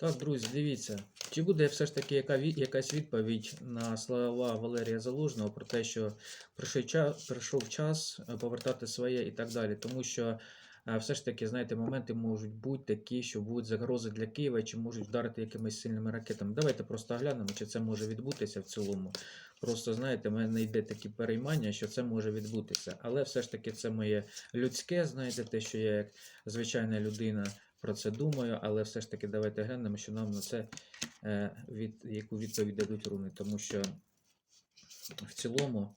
Так, друзі, дивіться, чи буде все ж таки яка, якась відповідь на слова Валерія Залужного про те, що прийшов час, прийшов час е, повертати своє і так далі. Тому що е, все ж таки, знаєте, моменти можуть бути такі, що будуть загрози для Києва, чи можуть вдарити якимись сильними ракетами. Давайте просто глянемо, чи це може відбутися в цілому. Просто знаєте, мене йде такі переймання, що це може відбутися. Але все ж таки це моє людське, знаєте, те, що я як звичайна людина про це думаю, але все ж таки давайте глянемо, що нам на це е, від, яку відповідь дадуть руни, тому що в цілому,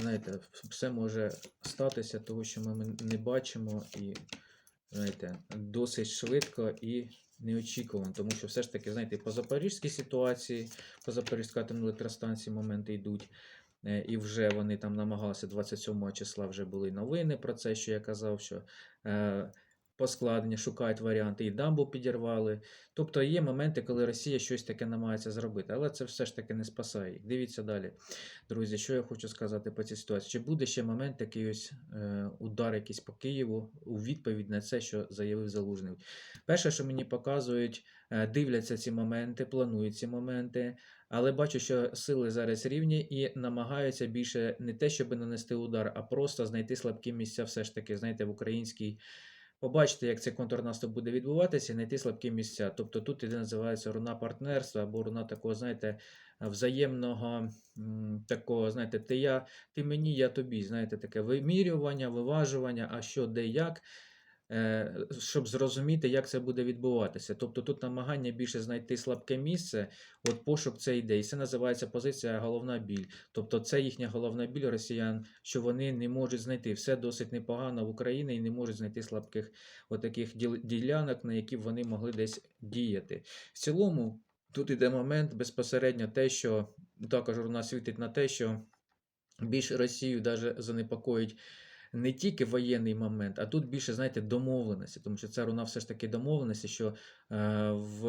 знаєте, все може статися, того, що ми не бачимо, і знаєте, досить швидко і неочікувано, тому що все ж таки, знаєте, по запорізькій ситуації, по Запорізькій електростанції моменти йдуть. е, І вже вони там намагалися 27 числа вже були новини про це, що я казав, що е, по складенню шукають варіанти, і дамбу підірвали. Тобто є моменти, коли Росія щось таке намагається зробити, але це все ж таки не спасає їх. Дивіться далі. Друзі, що я хочу сказати по цій ситуації? Чи буде ще момент такий ось е, удар якийсь по Києву у відповідь на це, що заявив Залужний? Перше, що мені показують, е, дивляться ці моменти, планують ці моменти, але бачу, що сили зараз рівні і намагаються більше не те, щоб нанести удар, а просто знайти слабкі місця, все ж таки, знаєте, в українській. Побачите, як цей контрнаступ буде відбуватися, і знайти слабкі місця. Тобто тут іде називається руна партнерства або руна такого, знаєте, взаємного такого, знаєте, ти я, ти мені, я тобі. Знаєте, таке вимірювання, виважування, а що, де, як, щоб зрозуміти, як це буде відбуватися. Тобто тут намагання більше знайти слабке місце, от пошук це йде. І це називається позиція головна біль. Тобто це їхня головна біль росіян, що вони не можуть знайти. Все досить непогано в Україні і не можуть знайти слабких отаких ділянок, на які вони могли десь діяти. В цілому, тут іде момент безпосередньо те, що також у нас світить на те, що більш Росію даже занепокоїть не тільки воєнний момент, а тут більше, знаєте, домовленості, тому що це руна все ж таки домовленості, що е, в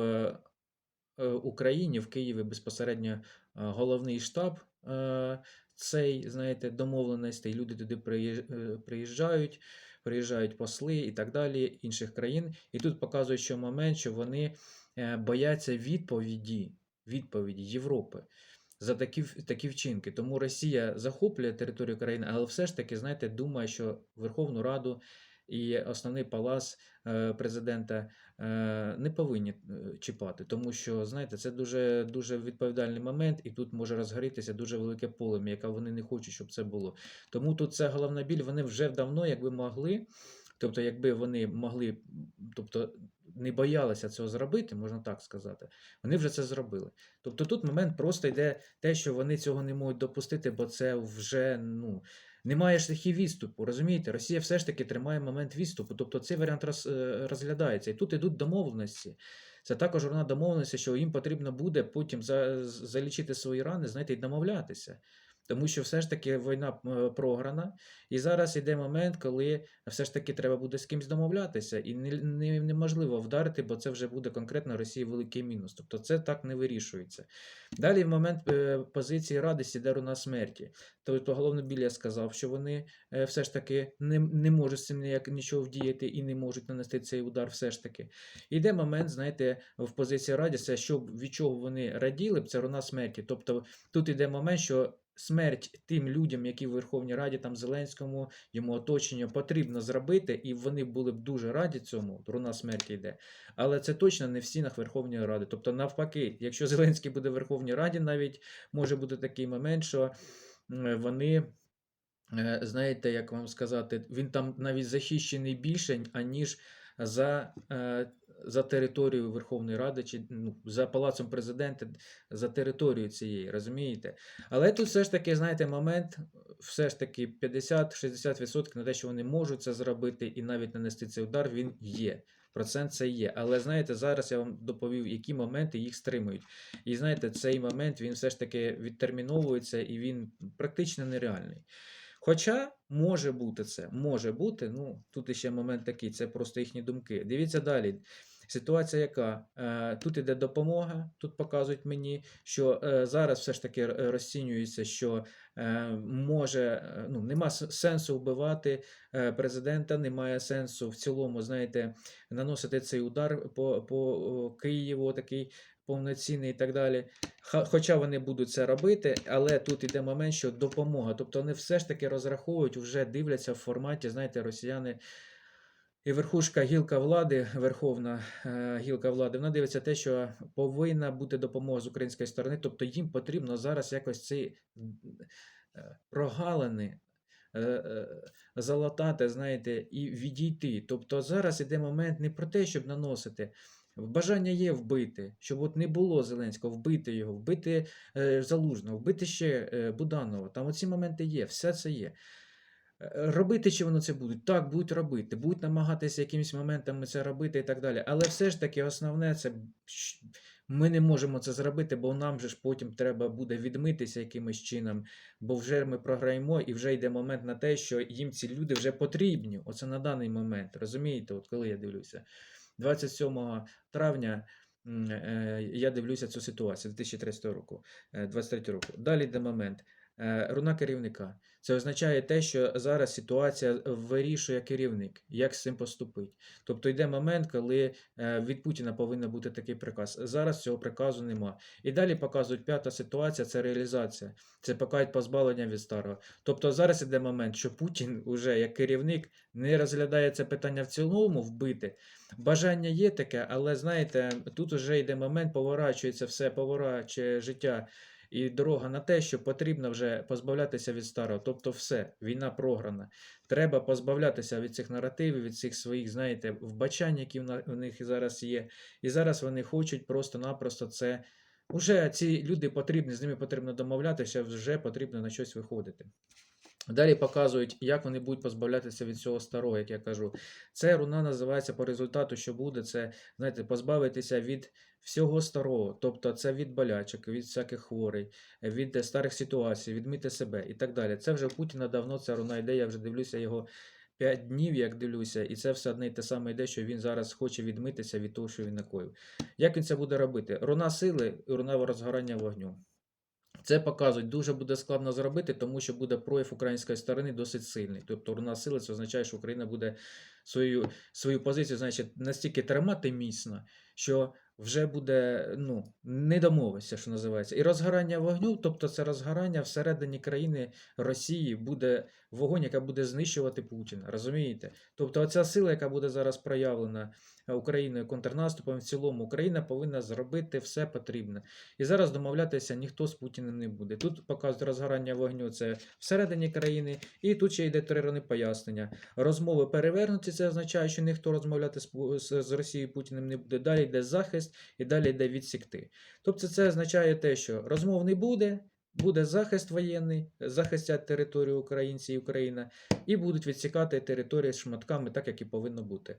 е, Україні, в Києві безпосередньо е, головний штаб цей, знаєте, домовленостей, люди туди приїжджають, приїжджають посли і так далі інших країн. І тут показують, що момент, що вони бояться відповіді, відповіді Європи. За такі, такі вчинки. Тому Росія захоплює територію країни, але все ж таки, знаєте, думає, що Верховну Раду і основний палац е, президента е, не повинні е, чіпати, тому що, знаєте, це дуже, дуже відповідальний момент, і тут може розгорітися дуже велике полем'я, яке вони не хочуть, щоб це було. Тому тут це головна біль, вони вже давно, якби могли. Тобто, якби вони могли, тобто не боялися цього зробити, можна так сказати, вони вже це зробили. Тобто тут момент просто йде те, що вони цього не можуть допустити, бо це вже ну, немає шляхів відступу. Розумієте, Росія все ж таки тримає момент відступу. Тобто цей варіант роз, е, розглядається. І тут ідуть домовленості. Це також вона домовленості, що їм потрібно буде потім за, залічити свої рани, знаєте, і домовлятися. Тому що все ж таки війна е, програна, і зараз іде момент, коли все ж таки треба буде з кимось домовлятися, і не, не, неможливо вдарити, бо це вже буде конкретно Росії великий мінус. Тобто це так не вирішується. Далі в момент е, позиції радості йде руна смерті. Тобто головно біля сказав, що вони е, все ж таки не, не можуть з цим ніяк нічого вдіяти і не можуть нанести цей удар все ж таки. Іде момент, знаєте, в позиції радісті, що від чого вони раділи б, це руна смерті. Тобто тут іде момент, що смерть тим людям, які в Верховній Раді, там Зеленському, йому оточенню, потрібно зробити, і вони були б дуже раді цьому. Руна смерті йде. Але це точно не в стінах Верховної Ради. Тобто, навпаки, якщо Зеленський буде в Верховній Раді, навіть може бути такий момент, що вони. е, Знаєте, як вам сказати, він там навіть захищений більше, аніж за, е, за територією Верховної Ради, чи ну, за палацом президента, за територією цієї, розумієте? Але тут все ж таки, знаєте, момент, все ж таки 50-60% на те, що вони можуть це зробити і навіть нанести цей удар, він є. Процент це є. Але знаєте, зараз я вам доповів, які моменти їх стримують. І знаєте, цей момент він все ж таки відтерміновується і він практично нереальний. Хоча може бути це, може бути. Ну тут іще момент такий, це просто їхні думки. Дивіться далі. Ситуація яка? Е, Тут іде допомога, тут показують мені, що е, зараз все ж таки е, розцінюється, що може, ну, нема сенсу вбивати президента, немає сенсу в цілому, знаєте, наносити цей удар по, по Києву, такий повноцінний і так далі. Хоча вони будуть це робити, але тут іде момент, що допомога. Тобто вони все ж таки розраховують, вже дивляться в форматі, знаєте, росіяни. І верхушка гілка влади, верховна е, гілка влади, вона дивиться те, що повинна бути допомога з української сторони. Тобто їм потрібно зараз якось ці е, прогалини е, залатати, знаєте, і відійти. Тобто зараз іде момент не про те, щоб наносити. Бажання є вбити, щоб от не було Зеленського, вбити його, вбити Залужного, вбити ще Буданова. Там оці моменти є, все це є. Е, Робити чи воно це будуть? Так, будуть робити, будуть намагатися якимись моментами це робити і так далі. Але все ж таки основне це ми не можемо це зробити, бо нам же ж потім треба буде відмитися якимось чином, бо вже ми програємо і вже йде момент на те, що їм ці люди вже потрібні. Оце на даний момент. Розумієте, от коли я дивлюся. 27 травня е, я дивлюся цю ситуацію 2030 року, е, 23 року. Далі йде момент. Е, Руна керівника. Це означає те, що зараз ситуація вирішує керівник, як з цим поступить. Тобто йде момент, коли е, від Путіна повинен бути такий приказ. Зараз цього приказу нема. І далі показують п'ята ситуація це реалізація. Це покають позбавлення від старого. Тобто зараз іде момент, що Путін уже як керівник не розглядає це питання в цілому вбити. Бажання є таке, але знаєте, тут вже йде момент, поворачується все, поворачує життя і дорога на те, що потрібно вже позбавлятися від старого. Тобто, все, війна програна. Треба позбавлятися від цих наративів, від цих своїх, знаєте, вбачань, які в них зараз є. І зараз вони хочуть просто-напросто це. Уже ці люди потрібні, з ними потрібно домовлятися, вже потрібно на щось виходити. Далі показують, як вони будуть позбавлятися від цього старого, як я кажу. Це руна називається по результату, що буде, це, знаєте, позбавитися від всього старого. Тобто це від болячок, від всяких хворей, від старих ситуацій, відмити себе і так далі. Це вже Путіна давно ця руна йде, я вже дивлюся його 5 днів, як дивлюся, і це все одне й те саме йде, що він зараз хоче відмитися від того, що він накоїв. Як він це буде робити? Руна сили і руна розгорання вогню. Це показують, дуже буде складно зробити, тому що буде прояв української сторони досить сильний. Тобто руна сили це означає, що Україна буде свою, свою позицію значить, настільки тримати міцно, що вже буде ну, не домовитися, що називається. І розгорання вогню, тобто це розгорання всередині країни Росії буде вогонь, яка буде знищувати Путіна. Розумієте? Тобто, оця сила, яка буде зараз проявлена е, Україною контрнаступом, в цілому Україна повинна зробити все потрібне. І зараз домовлятися ніхто з Путіним не буде. Тут показують розгорання вогню це всередині країни, і тут ще йде три пояснення. Розмови перевернуті, це означає, що ніхто розмовляти з Росією Путіним не буде. Далі йде захист і далі йде відсікти. Тобто це означає те, що розмов не буде. Буде захист воєнний, захистять територію українці і Україна, і будуть відсікати території шматками, так як і повинно бути.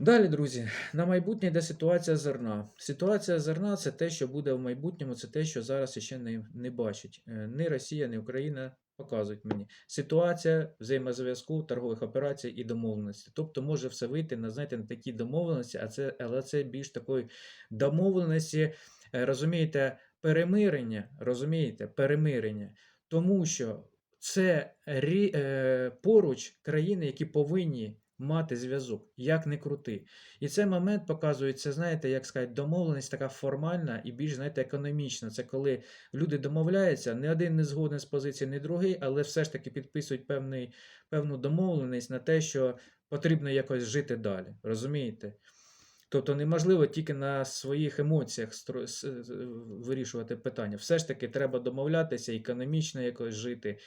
Далі, друзі, на майбутнє йде ситуація зерна. Ситуація зерна це те, що буде в майбутньому, це те, що зараз ще не, не бачить. Е, Ні Росія, ні Україна показують мені. Ситуація взаємозв'язку, торгових операцій і домовленості. Тобто може все вийти на, знаєте, на такі домовленості, а це, але це більш такої домовленості, е, розумієте, перемирення, розумієте, перемирення. Тому що це е, поруч країни, які повинні мати зв'язок, як не крути. І цей момент показується, знаєте, як сказати, домовленість така формальна і більш, знаєте, економічна. Це коли люди домовляються, не один не згоден з позиції, не другий, але все ж таки підписують певний, певну домовленість на те, що потрібно якось жити далі. Розумієте? Тобто неможливо тільки на своїх емоціях с- з- вирішувати питання. Все ж таки треба домовлятися, економічно якось жити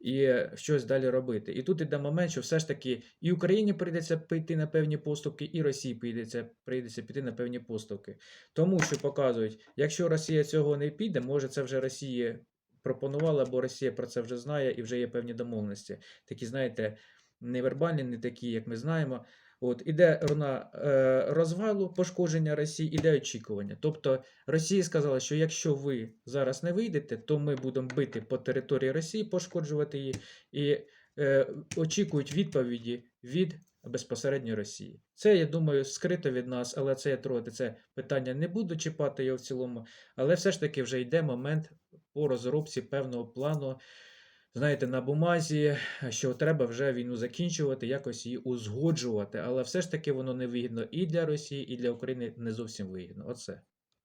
і е, щось далі робити. І тут іде момент, що все ж таки і Україні прийдеться піти на певні поступки, і Росії прийдеться, прийдеться піти на певні поступки. Тому що показують, якщо Росія цього не піде, може це вже Росія пропонувала, бо Росія про це вже знає і вже є певні домовленості. Такі, знаєте, невербальні, не такі, як ми знаємо. От іде руна е, розвалу, пошкодження Росії, іде очікування. Тобто Росія сказала, що якщо ви зараз не вийдете, то ми будемо бити по території Росії, пошкоджувати її, і е, очікують відповіді від безпосередньо Росії. Це, я думаю, скрито від нас, але це я трогати це питання не буду чіпати його в цілому. Але все ж таки вже йде момент по розробці певного плану. Знаєте, на бумазі, що треба вже війну закінчувати, якось її узгоджувати, але все ж таки воно не вигідно і для Росії, і для України не зовсім вигідно. Оце.